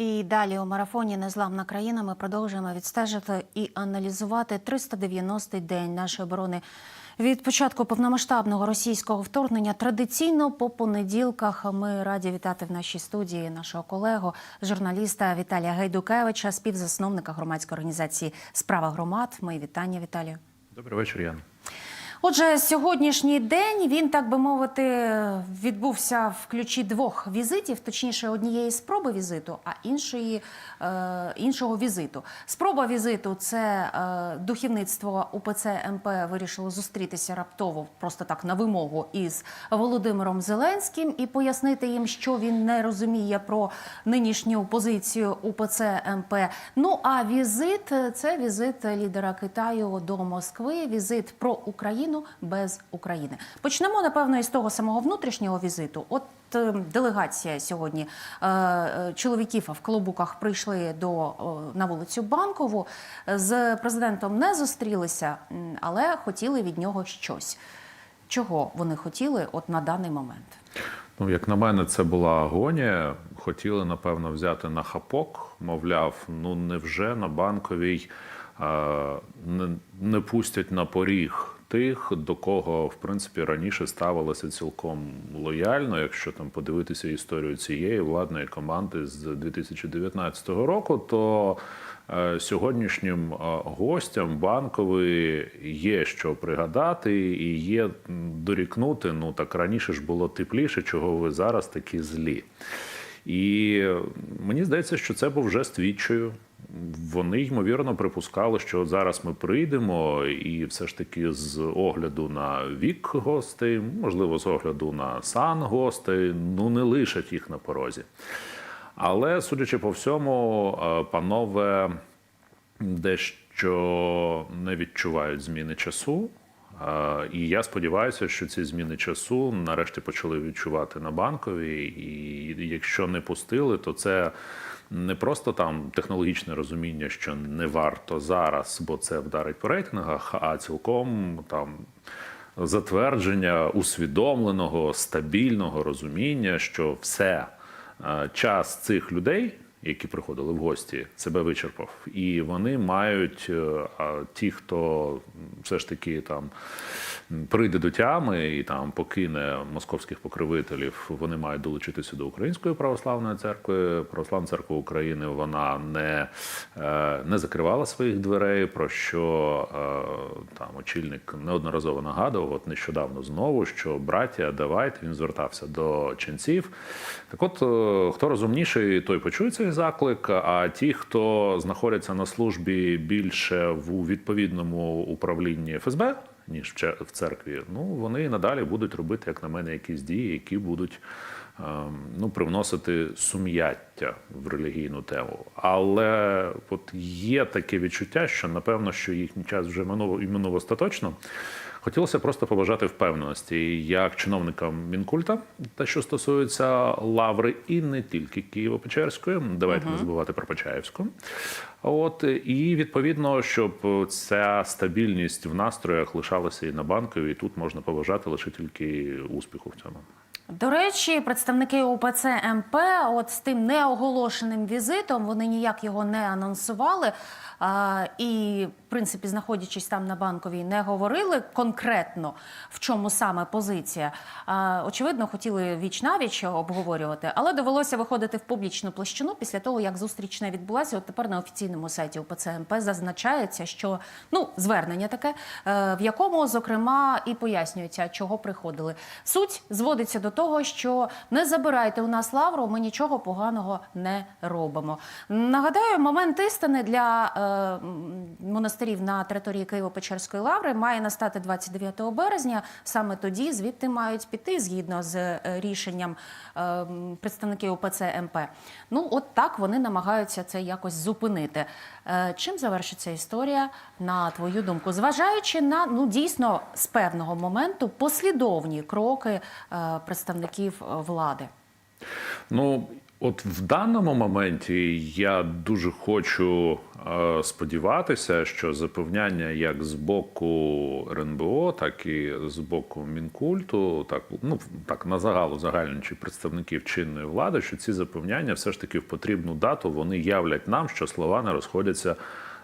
І далі у марафоні Незламна країна ми продовжуємо відстежити і аналізувати 390-й день нашої оборони. Від початку повномасштабного російського вторгнення традиційно по понеділках ми раді вітати в нашій студії нашого колегу, журналіста Віталія Гайдукевича, співзасновника громадської організації Справа громад. Мої вітання, Віталію. Добрий вечір, Ян. Отже, сьогоднішній день він, так би мовити, відбувся в ключі двох візитів, точніше, однієї спроби візиту, а іншої, е, іншого візиту. Спроба візиту це е, духовництво УПЦ МП вирішило зустрітися раптово, просто так на вимогу із Володимиром Зеленським і пояснити їм, що він не розуміє про нинішню позицію УПЦ МП. Ну а візит це візит лідера Китаю до Москви, візит про Україну без України. Почнемо напевно із того самого внутрішнього візиту. От е, делегація сьогодні е, е, чоловіків в колобуках прийшли до на вулицю Банкову. З президентом не зустрілися, але хотіли від нього щось. Чого вони хотіли от на даний момент? Ну, як на мене, це була агонія. Хотіли, напевно, взяти на хапок. Мовляв, ну невже на банковій не, не пустять на поріг тих, до кого в принципі раніше ставилося цілком лояльно, якщо там подивитися історію цієї владної команди з 2019 року, то е, сьогоднішнім е, гостям банкової є що пригадати і є дорікнути. Ну так раніше ж було тепліше, чого ви зараз такі злі. І мені здається, що це був жест відчаю. Вони ймовірно припускали, що зараз ми прийдемо, і все ж таки з огляду на вік гостей, можливо, з огляду на сан гостей, ну не лишать їх на порозі. Але судячи по всьому, е, панове дещо не відчувають зміни часу. І я сподіваюся, що ці зміни часу нарешті почали відчувати на банковій. І якщо не пустили, то це не просто там технологічне розуміння, що не варто зараз, бо це вдарить по рейтингах, а цілком там затвердження усвідомленого стабільного розуміння, що все час цих людей. Які приходили в гості, себе вичерпав, і вони мають е, ті, хто все ж таки там прийде до тями і там покине московських покровителів, вони мають долучитися до Української православної церкви. Православна церква України вона не, е, не закривала своїх дверей, про що е, там очільник неодноразово нагадував. От нещодавно знову, що браття, давайте він звертався до ченців. Так, от е, хто розумніший, той почує цей заклик. А ті, хто знаходяться на службі більше в відповідному управлінні ФСБ. Ніж в церкві, ну вони і надалі будуть робити, як на мене, якісь дії, які будуть ем, ну, привносити сум'яття в релігійну тему. Але от є таке відчуття, що напевно, що їхній час вже минув і минув остаточно. Хотілося просто побажати впевненості як чиновникам Мінкульта, те, що стосується лаври, і не тільки Києво-Печерської. Давайте не забувати про Почаївську. От і відповідно, щоб ця стабільність в настроях лишалася і на банкові, І тут можна побажати лише тільки успіху в цьому. До речі, представники УПЦ МП, от з тим неоголошеним візитом, вони ніяк його не анонсували. А, і, принципі, знаходячись там на банковій, не говорили конкретно в чому саме позиція. Очевидно, хотіли віч навіч обговорювати, але довелося виходити в публічну площину після того, як зустріч не відбулася. От тепер на офіційному сайті УПЦ МП зазначається, що ну звернення таке, е, в якому зокрема і пояснюється, чого приходили. Суть зводиться до того, що не забирайте у нас лавру, ми нічого поганого не робимо. Нагадаю, момент істини для е, м, монастирів на території Києво-Печерської лаври має настати 29 березня. Саме тоді звідти мають піти згідно з е, рішенням е, представників ОПЦ МП. Ну, от так вони намагаються це якось зупинити. Е, Чим завершиться історія, на твою думку, зважаючи на ну дійсно з певного моменту послідовні кроки представників влади? Ну От в даному моменті я дуже хочу е, сподіватися, що запевняння як з боку РНБО, так і з боку Мінкульту, так ну так на загалу загальничі представників чинної влади, що ці запевняння все ж таки в потрібну дату вони являть нам, що слова не розходяться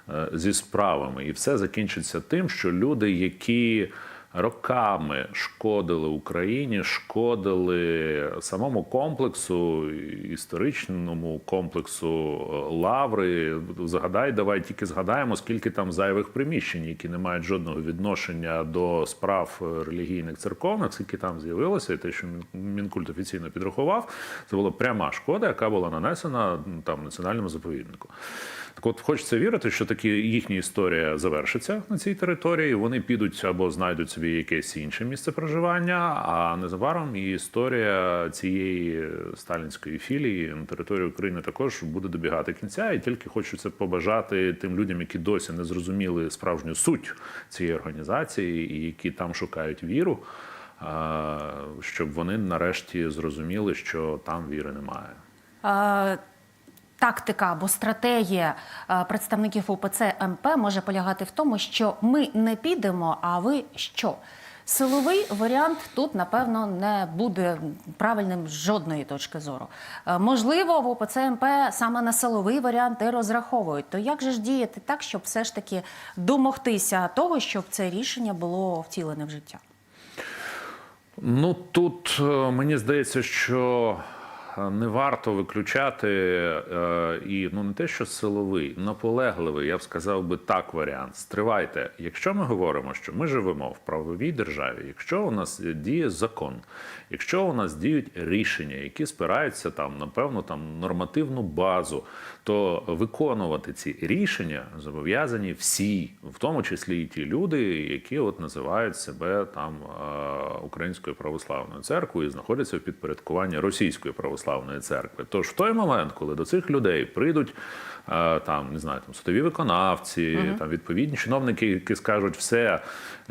е, зі справами, і все закінчиться тим, що люди, які роками шкодили Україні, шкодили самому комплексу, історичному комплексу е, Лаври. Згадай, давай тільки згадаємо, скільки там зайвих приміщень, які не мають жодного відношення до справ е, релігійних церковних, скільки там з'явилося, і те, що Мінкульт офіційно підрахував, це була пряма шкода, яка була нанесена там національному заповіднику. Так от хочеться вірити, що таки їхня історія завершиться на цій території. Вони підуть або знайдуть собі якесь інше місце проживання, а незабаром і історія цієї сталінської філії на території України також буде добігати кінця. І тільки хочеться побажати тим людям, які досі не зрозуміли справжню суть цієї організації і які там шукають віру, щоб вони нарешті зрозуміли, що там віри немає. Тактика або стратегія е, представників УПЦ МП може полягати в тому, що ми не підемо, а ви що? Силовий варіант тут, напевно, не буде правильним з жодної точки зору. Е, Можливо, в УПЦ МП саме на силовий варіант і розраховують. То як же ж діяти так, щоб все ж таки домогтися того, щоб це рішення було втілене в життя? Ну тут е, мені здається, що не варто виключати е, і ну не те, що силовий, наполегливий, я б сказав би так варіант. Стривайте, якщо ми говоримо, що ми живемо в правовій державі, якщо у нас діє закон, якщо у нас діють рішення, які спираються там на певну там нормативну базу, то виконувати ці рішення зобов'язані всі, в тому числі і ті люди, які от називають себе там е, Українською православною церквою і знаходяться в підпорядкуванні Російської православної церкви. Тож в той момент, коли до цих людей прийдуть е, там, не знаю, там судові виконавці, там відповідні чиновники, які скажуть, все,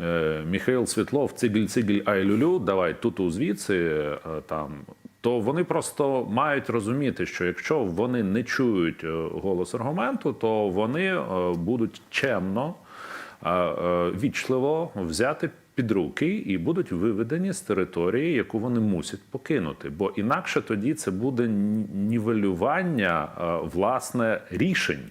е, Міхаїл Світлов, цигіль, цигіль, айлюлю, давай тут звідси е, там то вони просто мають розуміти, що якщо вони не чують голос аргументу, то вони будуть чемно, вічливо взяти під руки і будуть виведені з території, яку вони мусять покинути. Бо інакше тоді це буде нівелювання е, власне рішень.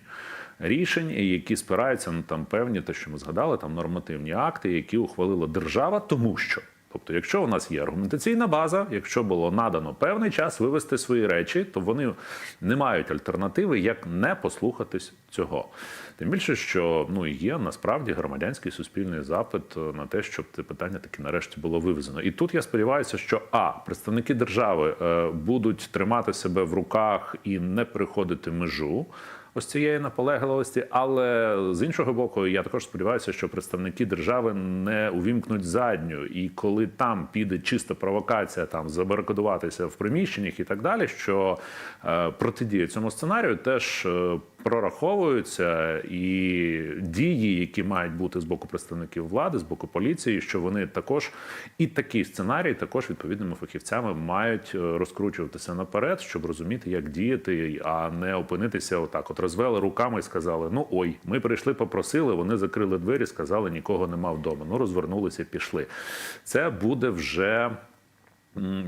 Рішень, які спираються на там певні, те, що ми згадали, там нормативні акти, які ухвалила держава, тому що Тобто, якщо у нас є аргументаційна база, якщо було надано певний час вивести свої речі, то вони не мають альтернативи, як не послухатись цього. Тим більше, що ну є насправді громадянський суспільний запит на те, щоб це питання таки нарешті було вивезено. І тут я сподіваюся, що а представники держави е, будуть тримати себе в руках і не переходити межу ось цієї наполегливості. Але з іншого боку, я також сподіваюся, що представники держави не увімкнуть задню, і коли там піде чиста провокація, там забарикадуватися в приміщеннях і так далі, що е, протидія цьому сценарію теж. Прораховуються і дії, які мають бути з боку представників влади, з боку поліції, що вони також і такий сценарій, також відповідними фахівцями мають е, розкручуватися наперед, щоб розуміти, як діяти, а не опинитися отак. От розвели руками і сказали: ну ой, ми прийшли, попросили. Вони закрили двері, сказали, нікого нема вдома. Ну розвернулися, пішли. Це буде вже.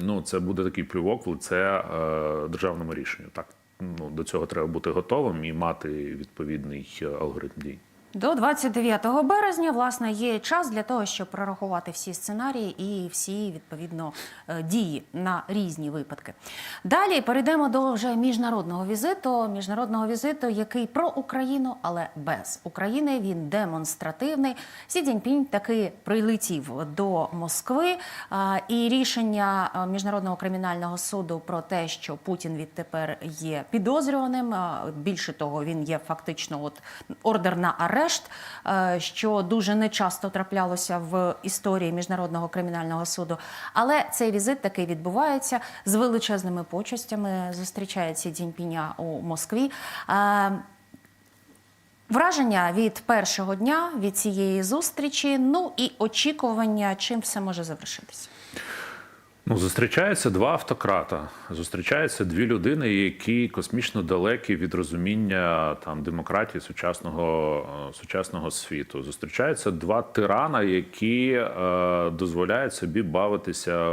Ну, це буде такий плювок в лице е, державному рішенню. Так ну до цього треба бути готовим і мати відповідний е, алгоритм дій. До 29 березня, власне, є час для того, щоб прорахувати всі сценарії і всі відповідно е, дії на різні випадки. Далі перейдемо до вже міжнародного візиту. Міжнародного візиту, який про Україну, але без України. Він демонстративний. Сі Цзіньпінь таки прилетів до Москви. І рішення міжнародного кримінального суду про те, що Путін відтепер є підозрюваним. Більше того, він є фактично от ордер на арешт, е, що дуже нечасто траплялося в історії міжнародного кримінального суду. Але цей візит таки відбувається з величезними почестями. Зустрічає Сі Цзіньпіня у Москві. Е, Враження від першого дня від цієї зустрічі, ну і очікування, чим все може завершитися. Ну, зустрічаються два автократа. Зустрічаються дві людини, які космічно далекі від розуміння там демократії сучасного, е, сучасного світу. Зустрічаються два тирана, які е, дозволяють собі бавитися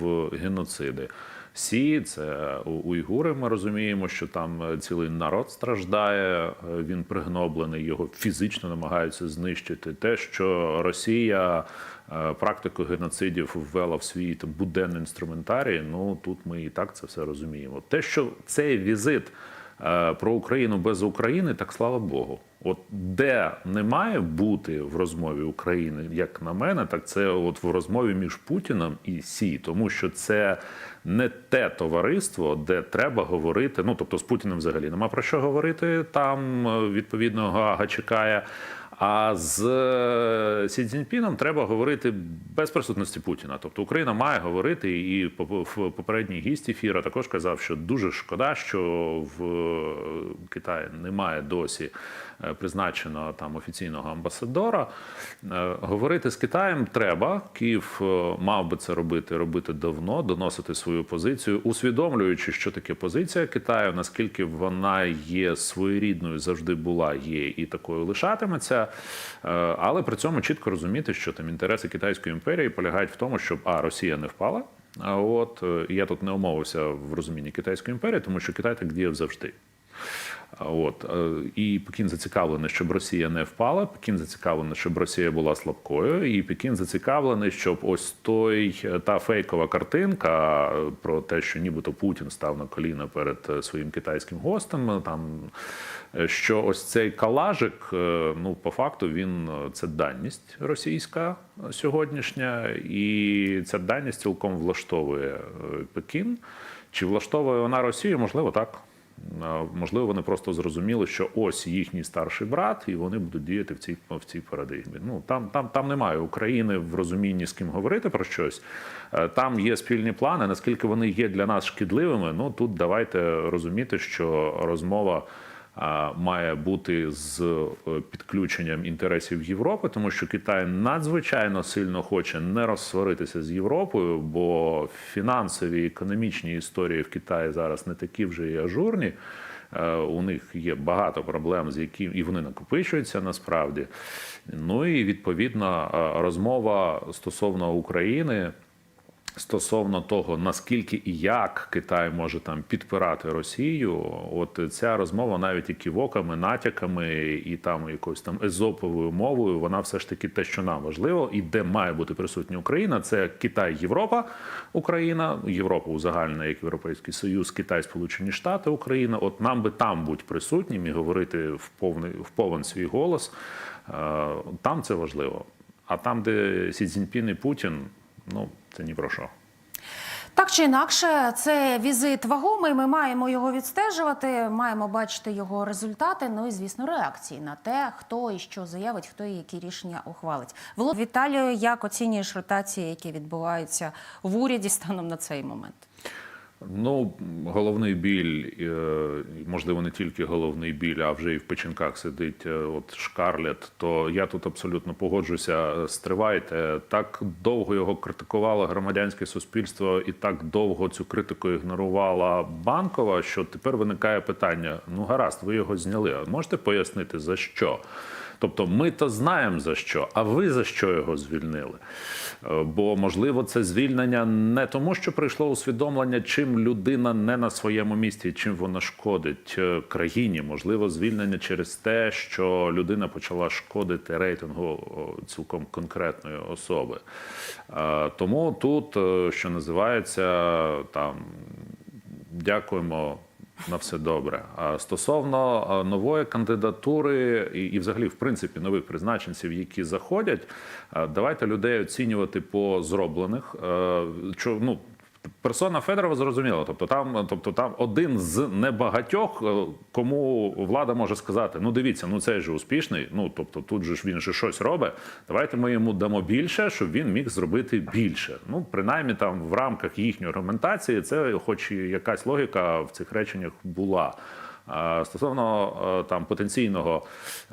в геноциди. Сі це уйгури. Ми розуміємо, що там е, цілий народ страждає. е, Він пригноблений, його фізично намагаються знищити. Те, що Росія е, практику геноцидів ввела в свій буденний інструментарій. Ну тут ми і так це все розуміємо. Те, що цей візит е, про Україну без України, так слава Богу. От де не має бути в розмові України, як на мене, так це от в розмові між Путіном і Сі, тому що це не те товариство, де треба говорити. Ну тобто з Путіним взагалі нема про що говорити. Там е, відповідно Гага чекає. А з е, Сі Цзіньпіном треба говорити без присутності Путіна. Тобто Україна має говорити, і в попередній гість ефіра також казав, що дуже шкода, що в е, Китаї немає досі е, призначеного там офіційного амбасадора. Говорити з Китаєм треба. Київ мав би це робити, робити давно, доносити свою позицію, усвідомлюючи, що таке позиція Китаю, наскільки вона є своєрідною, завжди була, є і такою лишатиметься. Е, Але при цьому чітко розуміти, що там інтереси Китайської імперії полягають в тому, щоб а Росія не впала. А от е, я тут не умовився в розумінні Китайської імперії, тому що Китай так діяв завжди. От е, і Пекін зацікавлений, щоб Росія не впала. Пекін зацікавлений, щоб Росія була слабкою, і Пекін зацікавлений, щоб ось той е, та фейкова картинка е, про те, що нібито Путін став на коліна перед своїм китайським гостем. Там що ось цей калажик, ну по факту, він це даність російська сьогоднішня, і ця даність цілком влаштовує Пекін. Чи влаштовує вона Росію? Можливо, так. Можливо, вони просто зрозуміли, що ось їхній старший брат, і вони будуть діяти в цій в цій парадигмі. Ну там, там, там немає України в розумінні з ким говорити про щось. Е, Там є спільні плани. Наскільки вони є для нас шкідливими? Ну тут давайте розуміти, що розмова. Має бути з е, підключенням інтересів Європи, тому що Китай надзвичайно сильно хоче не розсваритися з Європою, бо фінансові економічні історії в Китаї зараз не такі вже і ажурні. Е, У них є багато проблем, з якими і вони накопичуються насправді. Ну і відповідно е, розмова стосовно України. Стосовно того, наскільки і як Китай може там підпирати Росію, от ця розмова навіть і ківоками, натяками і там якоюсь там езоповою мовою, вона все ж таки те, що нам важливо, і де має бути присутня Україна, це Китай, Європа, Україна, Європа узагальнена як Європейський Союз, Китай, Сполучені Штати, Україна. От нам би там бути присутнім і говорити в повний в повен свій голос. Е, Там це важливо. А там, де Сі Цзіньпін і Путін, ну це ні про що. Так чи інакше, це візит вагомий. Ми маємо його відстежувати, маємо бачити його результати. Ну і звісно, реакції на те, хто і що заявить, хто і які рішення ухвалить. Волод Віталію, як оцінюєш ротації, які відбуваються в уряді станом на цей момент? Ну, головний біль, е, можливо, не тільки головний біль, а вже і в печінках сидить е, от Шкарлет. То я тут абсолютно погоджуся. Стривайте так довго його критикувало громадянське суспільство, і так довго цю критику ігнорувала банкова. Що тепер виникає питання: ну гаразд, ви його зняли. А можете пояснити за що? Тобто ми то знаємо за що, а ви за що його звільнили? Е, Бо можливо це звільнення не тому, що прийшло усвідомлення, чим людина не на своєму місці, чим вона шкодить е, країні. Можливо, звільнення через те, що людина почала шкодити рейтингу цілком конкретної особи. Е, Тому тут, що називається, там дякуємо. На все добре. А стосовно нової кандидатури і, і, взагалі, в принципі, нових призначенців, які заходять, давайте людей оцінювати по зроблених. Е, ну персона Федорова зрозуміла. Тобто, там, тобто, там один з небагатьох, е, кому влада може сказати: ну дивіться, ну цей же успішний. Ну тобто, тут же ж він же щось робить. Давайте ми йому дамо більше, щоб він міг зробити більше. Ну, принаймні, там в рамках їхньої аргументації, це, хоч і якась логіка в цих реченнях була. Стосовно е, там потенційного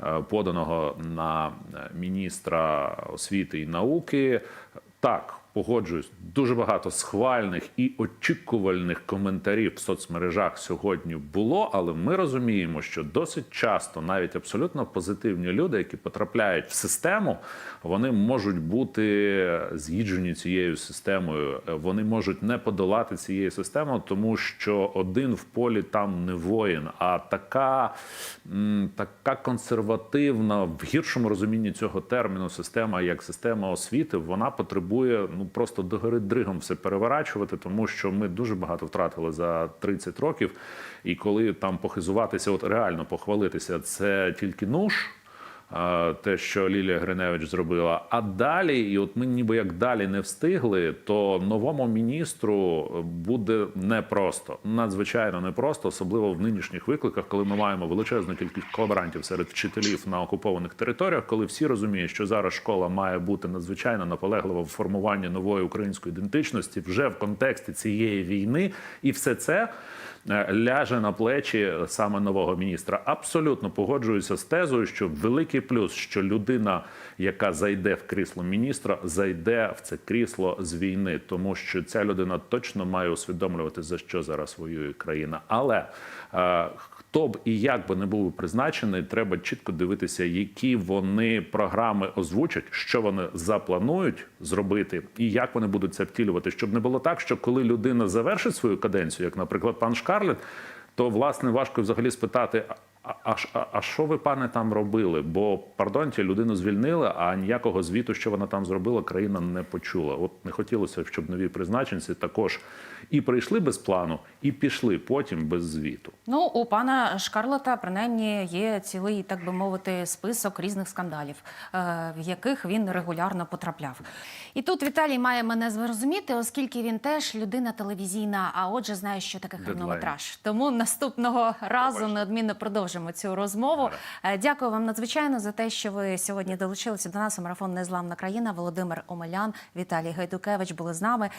е, поданого на міністра освіти і науки, так погоджуюсь, дуже багато схвальних і очікувальних коментарів в соцмережах сьогодні було, але ми розуміємо, що досить часто навіть абсолютно позитивні люди, які потрапляють в систему, вони можуть бути з'їджені цією системою. Вони можуть не подолати цієї системи, тому що один в полі там не воїн, а така, така консервативна в гіршому розумінні цього терміну система, як система освіти, вона потребує ну просто догори дригом все переворачувати, тому що ми дуже багато втратили за 30 років. І коли там похизуватися, от реально похвалитися, це тільки нуж. А, Те, що Лілія Гриневич зробила. А далі, і от ми ніби як далі не встигли, то новому міністру буде непросто, надзвичайно непросто, особливо в нинішніх викликах, коли ми маємо величезну кількість колаборантів серед вчителів на окупованих територіях, коли всі розуміють, що зараз школа має бути надзвичайно наполеглива в формуванні нової української ідентичності вже в контексті цієї війни, і все це е, ляже на плечі саме нового міністра. Абсолютно погоджуюся з тезою, що великий плюс, що людина, яка зайде в крісло міністра, зайде в це крісло з війни, тому що ця людина точно має усвідомлювати за що зараз воює країна. Але е, хто б і як би не був призначений, треба чітко дивитися, які вони програми озвучать, що вони запланують зробити, і як вони будуть це втілювати, щоб не було так, що коли людина завершить свою каденцію, як, наприклад, пан Шкарлет, то власне важко взагалі спитати. А, а, а, що ви, пане, там робили? Бо пардонте, людину звільнили, а ніякого звіту, що вона там зробила, країна не почула. От не хотілося, б, щоб нові призначенці також і прийшли без плану, і пішли потім без звіту. Ну, у пана Шкарлета принаймні є цілий, так би мовити, список різних скандалів, е, в яких він регулярно потрапляв. І тут Віталій має мене зрозуміти, оскільки він теж людина телевізійна, а отже, знає, що таке хронометраж. Тому наступного разу неодмінно продовжимо цю розмову. Е, Дякую вам надзвичайно за те, що ви сьогодні долучилися до нас. у Марафон Незламна країна. Володимир Омелян, Віталій Гайдукевич були з нами.